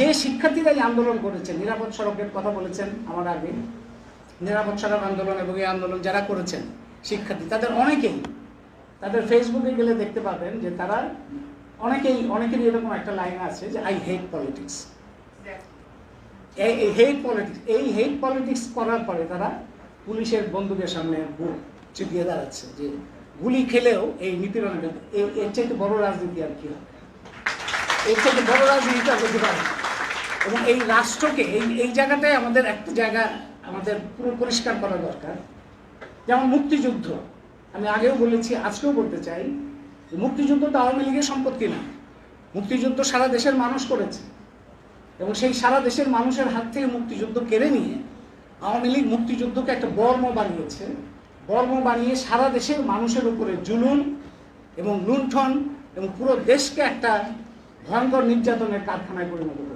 যে শিক্ষার্থীরা এই আন্দোলন করেছেন, নিরাপদ সড়কের কথা বলেছেন আমার আগে, নিরাপদ সড়ক আন্দোলন এবং এই আন্দোলন যারা করেছেন শিক্ষার্থী, তাদের অনেকেই, তাদের ফেসবুকে গেলে দেখতে পাবেন যে তারা অনেকেই, অনেকেরই এরকম একটা লাইন আছে যে আই হেট পলিটিক্স এই হেট পলিটিক্স এই হেট পলিটিক্স করার পরে তারা পুলিশের বন্দুকের সামনে চিপিয়ে দাঁড়াচ্ছে যে, গুলি খেলেও এই এ- এর চাইতে বড় রাজনীতি আর কি হবে এর চাইতে বড় রাজনীতি আর হতে পারে। এবং এই রাষ্ট্রকে, এই এই জায়গাটায় আমাদের একটা জায়গা আমাদের পুরো পরিষ্কার করা দরকার। যেমন মুক্তিযুদ্ধ, আমি আগেও বলেছি, আজকেও বলতে চাই মুক্তিযুদ্ধ তো আওয়ামী লীগের সম্পত্তি না মুক্তিযুদ্ধ সারা দেশের মানুষ করেছে। এবং সেই সারা দেশের মানুষের হাত থেকে মুক্তিযুদ্ধ কেড়ে নিয়ে আওয়ামী লীগ মুক্তিযুদ্ধকে একটা বর্ম বানিয়েছে। বর্ম বানিয়ে সারা দেশের মানুষের উপরে জুলুম এবং লুণ্ঠন এবং পুরো দেশকে একটা ভয়ঙ্কর নির্যাতনের কারখানায় পরিণত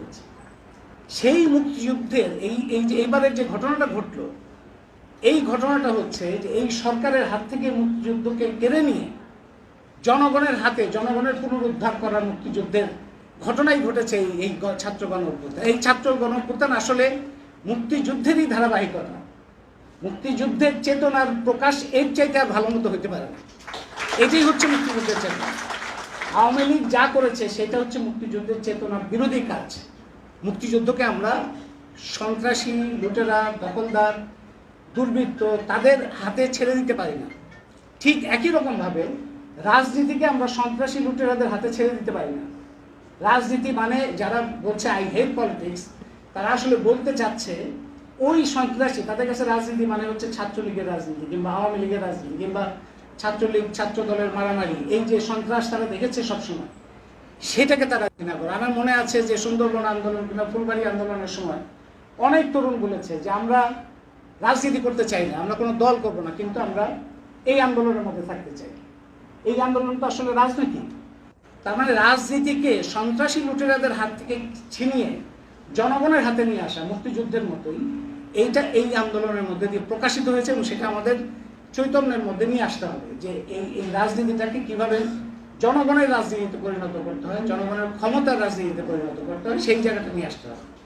সেই মুক্তিযুদ্ধের এই এই যে এইবারের যে ঘটনাটা ঘটলো, এই ঘটনাটা হচ্ছে যে এই সরকারের হাত থেকে মুক্তিযুদ্ধকে কেড়ে নিয়ে জনগণের হাতে জনগণের পুনরুদ্ধার করার মুক্তিযুদ্ধের ঘটনাই ঘটেছে এই এই ছাত্র গণ অভ্যুত্থান। এই ছাত্র গণ অভ্যুত্থান আসলে মুক্তিযুদ্ধেরই ধারাবাহিকতা। মুক্তিযুদ্ধের চেতনার প্রকাশ এর চাইতে আর ভালো মতো হতে পারে না। এটাই হচ্ছে মুক্তিযুদ্ধের চেতনা। আওয়ামী লীগ যা করেছে, সেটা হচ্ছে মুক্তিযুদ্ধের চেতনার বিরোধী কাজ। মুক্তিযুদ্ধকে আমরা সন্ত্রাসী, লুটেরা, দখলদার, দুর্বৃত্ত তাদের হাতে ছেড়ে দিতে পারি না। ঠিক একই রকমভাবে রাজনীতিকে আমরা সন্ত্রাসী, লুটেরাদের হাতে ছেড়ে দিতে পারি না। রাজনীতি মানে যারা বলছে আই হেট পলিটিক্স তারা আসলে বলতে চাচ্ছে, ওই সন্ত্রাসী, তাদের কাছে রাজনীতি মানে হচ্ছে ছাত্রলীগের রাজনীতি কিংবা আওয়ামী লীগের রাজনীতি কিংবা ছাত্রলীগ ছাত্র দলের মারামারি। এই যে সন্ত্রাস তারা দেখেছে সবসময়। সেটাকে তারা ঘৃণা করে। আমার মনে আছে যে সুন্দরবন আন্দোলন কিংবা ফুলবাড়ি আন্দোলনের সময় অনেক তরুণ বলেছে যে আমরা রাজনীতি করতে চাই না, আমরা কোনো দল করব না, কিন্তু আমরা এই আন্দোলনের মধ্যে থাকতে চাই। এই আন্দোলন তো আসলে রাজনীতি। তার মানে রাজনীতিকে সন্ত্রাসী লুটেরাদের হাত থেকে ছিনিয়ে জনগণের হাতে নিয়ে আসা মুক্তিযুদ্ধের মতোই এইটা এই আন্দোলনের মধ্যে দিয়ে প্রকাশিত হয়েছে এবং সেটা আমাদের চৈতন্যের মধ্যে নিয়ে আসতে হবে যে এই এই রাজনীতিটাকে কীভাবে জনগণের রাজনীতিতে পরিণত করতে হয়, জনগণের ক্ষমতার রাজনীতিতে পরিণত করতে হয়, সেই জায়গাটা নিয়ে আসতে হবে।